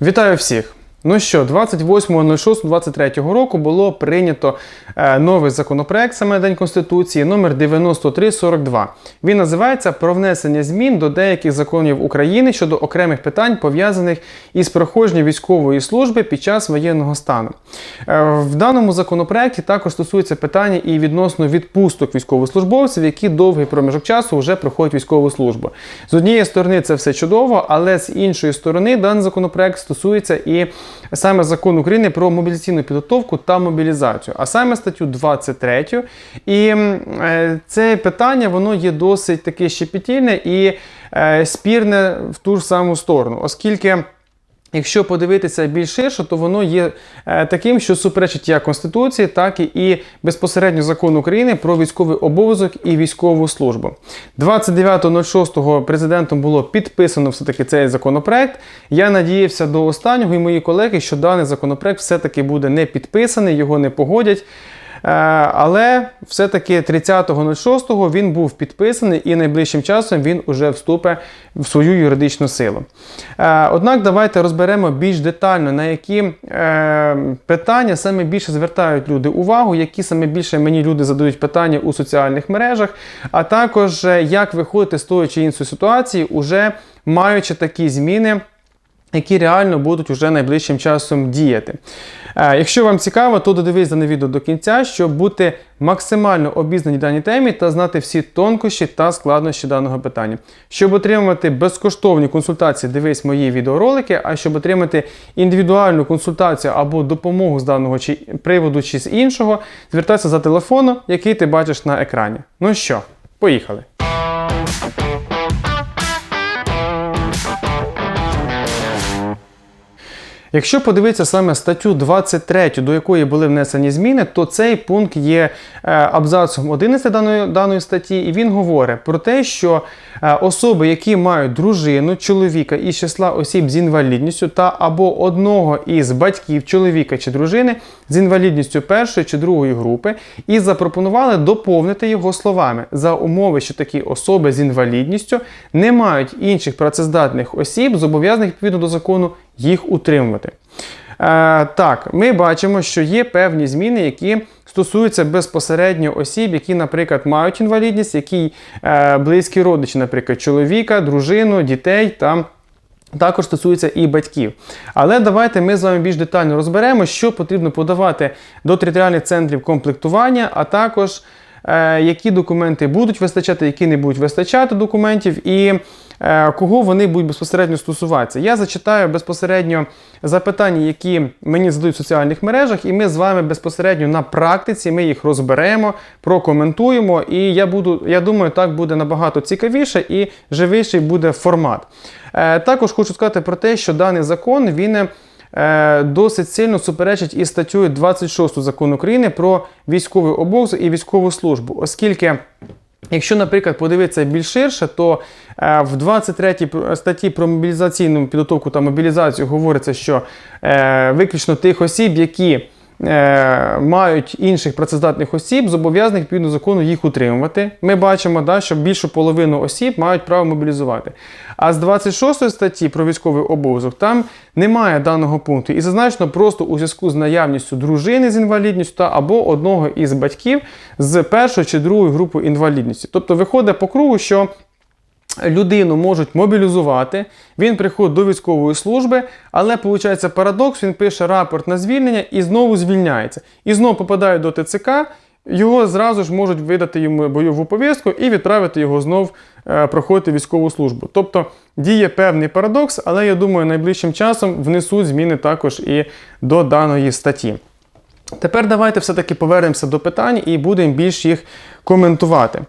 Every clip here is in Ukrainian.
Вітаю всіх! Ну що, 28.06.23 року було прийнято е, новий законопроект саме День Конституції номер 9342. Він називається Про внесення змін до деяких законів України щодо окремих питань, пов'язаних із проходженням військової служби під час воєнного стану. Е, в даному законопроекті також стосується питання і відносно відпусток військовослужбовців, які довгий проміжок часу вже проходять військову службу. З однієї сторони це все чудово, але з іншої сторони даний законопроект стосується і саме закон України про мобілізаційну підготовку та мобілізацію, а саме статтю 23. І е, це питання воно є досить таке щепетільне і е, спірне в ту ж саму сторону, оскільки. Якщо подивитися більш ширше, то воно є е, таким, що суперечить як Конституції, так і безпосередньо закону України про військовий обов'язок і військову службу. 29.06 президентом було підписано все-таки цей законопроект. Я надіявся до останнього і мої колеги, що даний законопроект все-таки буде не підписаний, його не погодять. Е, Але все-таки 30.06 він був підписаний і найближчим часом він уже вступить в свою юридичну силу. Е, Однак давайте розберемо більш детально, на які е, питання саме більше звертають люди увагу, які саме більше мені люди задають питання у соціальних мережах, а також як виходити з тої чи іншої ситуації, уже маючи такі зміни які реально будуть уже найближчим часом діяти. Е, Якщо вам цікаво, то додивись дане відео до кінця, щоб бути максимально обізнані даній темі та знати всі тонкощі та складнощі даного питання. Щоб отримати безкоштовні консультації, дивись мої відеоролики, а щоб отримати індивідуальну консультацію або допомогу з даного чи приводу чи з іншого, звертайся за телефоном, який ти бачиш на екрані. Ну що, поїхали! Якщо подивитися саме статтю 23, до якої були внесені зміни, то цей пункт є е, абзацом 11 даної, даної статті, і він говорить про те, що е, особи, які мають дружину, чоловіка із числа осіб з інвалідністю та або одного із батьків чоловіка чи дружини з інвалідністю першої чи другої групи, і запропонували доповнити його словами за умови, що такі особи з інвалідністю не мають інших працездатних осіб, зобов'язаних відповідно до закону їх утримувати. Е, так, ми бачимо, що є певні зміни, які стосуються безпосередньо осіб, які, наприклад, мають інвалідність, які е, близькі родичі, наприклад, чоловіка, дружину, дітей та. Також стосується і батьків. Але давайте ми з вами більш детально розберемо, що потрібно подавати до територіальних центрів комплектування, а також які документи будуть вистачати, які не будуть вистачати документів, і е, кого вони будуть безпосередньо стосуватися. Я зачитаю безпосередньо запитання, які мені задають в соціальних мережах, і ми з вами безпосередньо на практиці ми їх розберемо, прокоментуємо. І я буду, я думаю, так буде набагато цікавіше і живіший буде формат. Е, також хочу сказати про те, що даний закон він. Е, Досить сильно суперечить із статтю 26 закону України про військовий обов'язок і військову службу, оскільки Якщо, наприклад, подивитися більш ширше, то е, в 23 статті про мобілізаційну підготовку та мобілізацію говориться, що е, виключно тих осіб, які мають інших працездатних осіб, зобов'язаних відповідно закону їх утримувати. Ми бачимо, да, що більшу половину осіб мають право мобілізувати. А з 26 статті про військовий обов'язок там немає даного пункту. І зазначено просто у зв'язку з наявністю дружини з інвалідністю та або одного із батьків з першої чи другої групи інвалідності. Тобто виходить по кругу, що людину можуть мобілізувати, він приходить до військової служби, але виходить парадокс, він пише рапорт на звільнення і знову звільняється. І знову попадає до ТЦК, його зразу ж можуть видати йому бойову повістку і відправити його знов е, проходити військову службу. Тобто діє певний парадокс, але я думаю, найближчим часом внесуть зміни також і до даної статті. Тепер давайте все-таки повернемося до питань і будемо більш їх коментувати.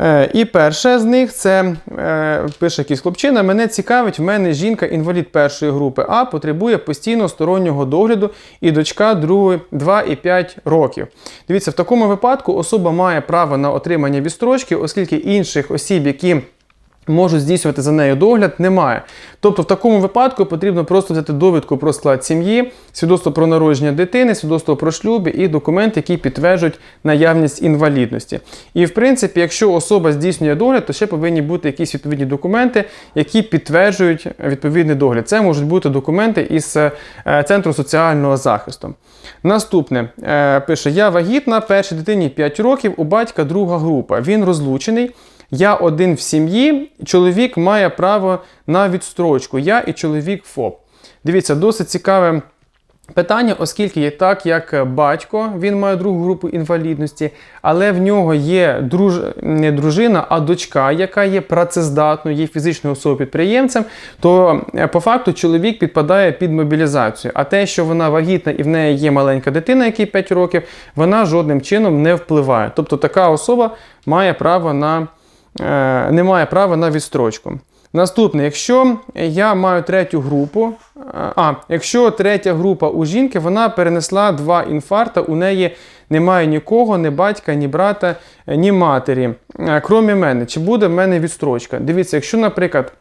Е, І перше з них це е, пише якийсь хлопчина. Мене цікавить, в мене жінка інвалід першої групи А потребує постійно стороннього догляду і дочка другої 2,5 років. Дивіться, в такому випадку особа має право на отримання відстрочки, оскільки інших осіб, які можуть здійснювати за нею догляд, немає. Тобто в такому випадку потрібно просто взяти довідку про склад сім'ї, свідоцтво про народження дитини, свідоцтво про шлюб і документи, які підтверджують наявність інвалідності. І в принципі, якщо особа здійснює догляд, то ще повинні бути якісь відповідні документи, які підтверджують відповідний догляд. Це можуть бути документи із е, Центру соціального захисту. Наступне е, пише: Я вагітна, першій дитині 5 років, у батька друга група. Він розлучений. Я один в сім'ї, чоловік має право на відстрочку. Я і чоловік ФОП. Дивіться, досить цікаве питання, оскільки є так, як батько, він має другу групу інвалідності, але в нього є друж... не дружина, а дочка, яка є працездатною, є фізичною особою підприємцем, то е, по факту чоловік підпадає під мобілізацію. А те, що вона вагітна і в неї є маленька дитина, якій 5 років, вона жодним чином не впливає. Тобто така особа має право на. Е, не має права на відстрочку. Наступне, якщо я маю третю групу, е, а якщо третя група у жінки, вона перенесла два інфаркта, у неї немає нікого, ні батька, ні брата, ні матері. Е, Крім мене, чи буде в мене відстрочка? Дивіться, якщо, наприклад,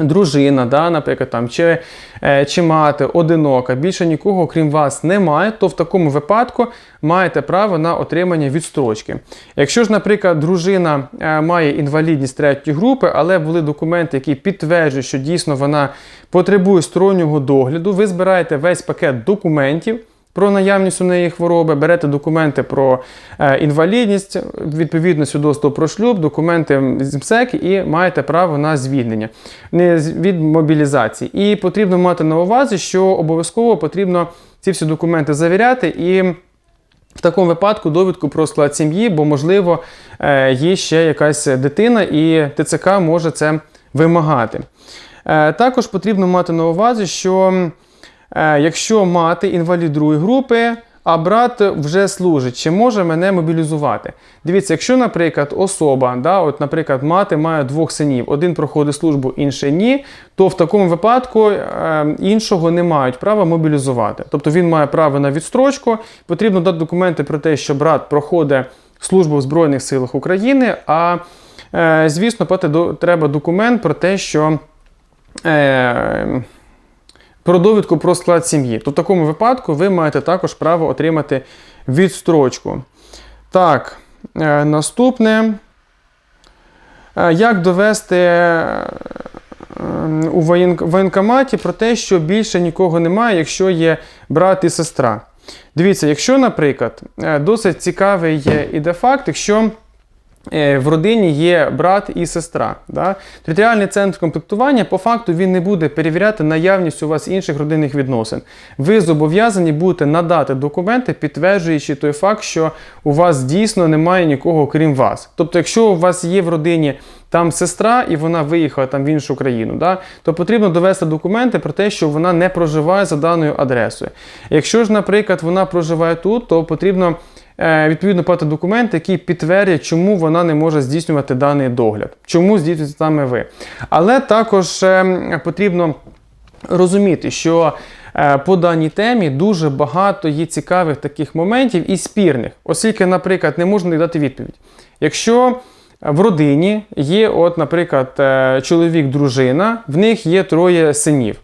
дружина, да, наприклад, там, чи, е, чи мати одинока, більше нікого, крім вас, немає, то в такому випадку маєте право на отримання відстрочки. Якщо ж, наприклад, дружина е, має інвалідність третьої групи, але були документи, які підтверджують, що дійсно вона потребує стороннього догляду, ви збираєте весь пакет документів про наявність у неї хвороби, берете документи про е, інвалідність, відповідно свідоцтво про шлюб, документи з МСЕК і маєте право на звільнення не від мобілізації. І потрібно мати на увазі, що обов'язково потрібно ці всі документи завіряти і. В такому випадку довідку про склад сім'ї, бо, можливо, е, є ще якась дитина, і ТЦК може це вимагати. Е, Також потрібно мати на увазі, що якщо мати інвалід другої групи, а брат вже служить, чи може мене мобілізувати? Дивіться, якщо, наприклад, особа, да, от, наприклад, мати має двох синів, один проходить службу, інший ні, то в такому випадку е, іншого не мають права мобілізувати. Тобто він має право на відстрочку, потрібно дати документи про те, що брат проходить службу в Збройних силах України, а е, звісно, треба документ про те, що. Е, про довідку про склад сім'ї. То в такому випадку ви маєте також право отримати відстрочку. Так, е, наступне. Е, Як довести е, у воєнкоматі про те, що більше нікого немає, якщо є брат і сестра? Дивіться, якщо, наприклад, досить цікавий є іде факт, якщо в родині є брат і сестра. Да? Територіальний центр комплектування по факту він не буде перевіряти наявність у вас інших родинних відносин. Ви зобов'язані будете надати документи, підтверджуючи той факт, що у вас дійсно немає нікого крім вас. Тобто, якщо у вас є в родині там сестра і вона виїхала там в іншу країну, да, то потрібно довести документи про те, що вона не проживає за даною адресою. Якщо ж, наприклад, вона проживає тут, то потрібно е, відповідно подати документи, які підтвердять, чому вона не може здійснювати даний догляд, чому здійснюєте саме ви. Але також е, потрібно розуміти, що е, по даній темі дуже багато є цікавих таких моментів і спірних, оскільки, наприклад, не можна дати відповідь. Якщо в родині є, от, наприклад, е, чоловік, дружина, в них є троє синів.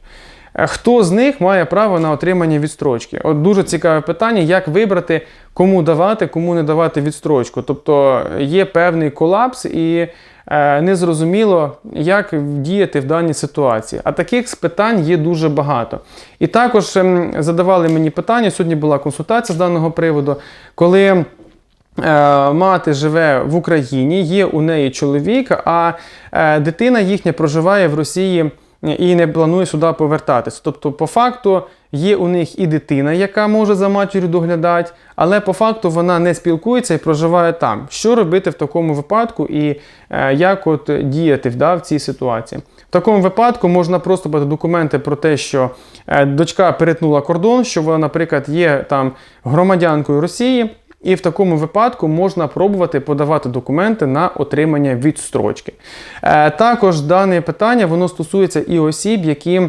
Хто з них має право на отримання відстрочки? От дуже цікаве питання, як вибрати, кому давати, кому не давати відстрочку. Тобто є певний колапс і е, незрозуміло, як діяти в даній ситуації. А таких питань є дуже багато. І також ем, задавали мені питання. Сьогодні була консультація з даного приводу, коли. Е, Мати живе в Україні, є у неї чоловік, а е, дитина їхня проживає в Росії і не планує сюди повертатися. Тобто, по факту, є у них і дитина, яка може за матір'ю доглядати, але по факту вона не спілкується і проживає там. Що робити в такому випадку і е, як от діяти да, в цій ситуації? В такому випадку можна просто подати документи про те, що е, дочка перетнула кордон, що вона, наприклад, є там громадянкою Росії. І в такому випадку можна пробувати подавати документи на отримання відстрочки. Е, також дане питання воно стосується і осіб, які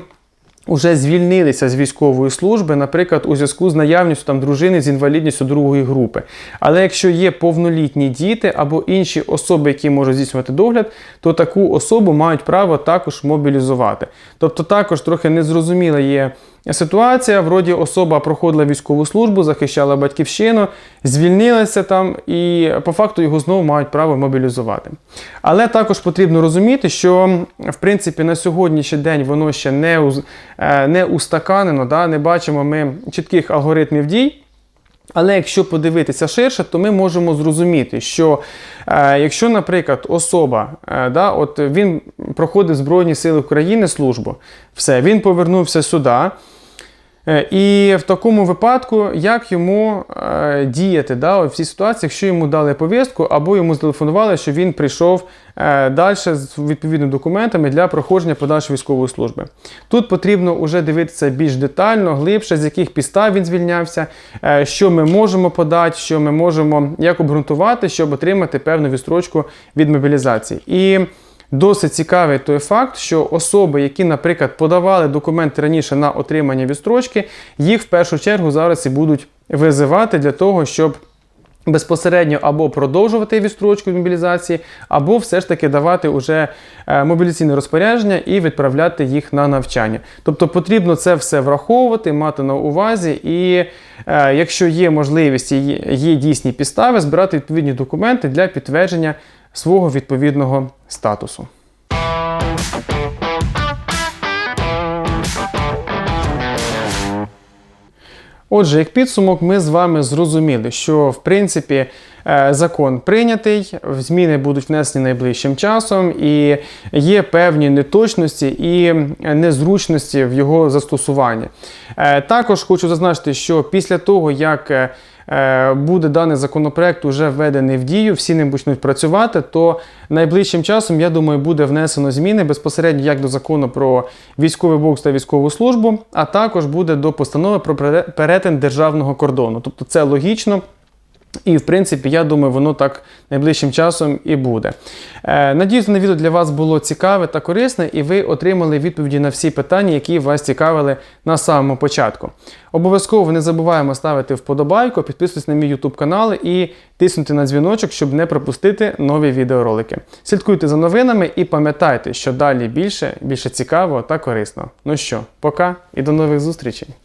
Уже звільнилися з військової служби, наприклад, у зв'язку з наявністю там дружини з інвалідністю другої групи. Але якщо є повнолітні діти або інші особи, які можуть здійснювати догляд, то таку особу мають право також мобілізувати. Тобто, також трохи незрозуміла є ситуація. Вроді особа проходила військову службу, захищала батьківщину, звільнилася там, і по факту його знову мають право мобілізувати. Але також потрібно розуміти, що в принципі на сьогоднішній день воно ще не, не устаканено, да? не бачимо ми чітких алгоритмів дій. Але якщо подивитися ширше, то ми можемо зрозуміти, що е, якщо, наприклад, особа, е, да, от він проходив Збройні Сили України службу, все, він повернувся сюди. Е, І в такому випадку, як йому е, діяти да, в цій ситуації, якщо йому дали повістку, або йому зателефонували, що він прийшов е, далі з відповідними документами для проходження подальшої військової служби. Тут потрібно вже дивитися більш детально, глибше, з яких підстав він звільнявся, що ми можемо подати, що ми можемо як обґрунтувати, щоб отримати певну відстрочку від мобілізації. І Досить цікавий той факт, що особи, які, наприклад, подавали документи раніше на отримання відстрочки, їх в першу чергу зараз і будуть визивати для того, щоб безпосередньо або продовжувати відстрочку від мобілізації, або все ж таки давати уже е, мобілізаційне розпорядження і відправляти їх на навчання. Тобто потрібно це все враховувати, мати на увазі, і е, якщо є можливість і є, є дійсні підстави, збирати відповідні документи для підтвердження свого відповідного статусу. Отже, як підсумок, ми з вами зрозуміли, що в принципі е, закон прийнятий, зміни будуть внесені найближчим часом, і є певні неточності і незручності в його застосуванні. Е, Також хочу зазначити, що після того, як е, буде даний законопроект уже введений в дію, всі ним почнуть працювати, то найближчим часом, я думаю, буде внесено зміни безпосередньо як до закону про військовий бокс та військову службу, а також буде до постанови про перетин державного кордону. Тобто це логічно. І, в принципі, я думаю, воно так найближчим часом і буде. Е, надіюсь, на відео для вас було цікаве та корисне, і ви отримали відповіді на всі питання, які вас цікавили на самому початку. Обов'язково не забуваємо ставити вподобайку, підписуйтесь на мій YouTube канал і тиснути на дзвіночок, щоб не пропустити нові відеоролики. Слідкуйте за новинами і пам'ятайте, що далі більше, більше цікавого та корисного. Ну що, пока і до нових зустрічей!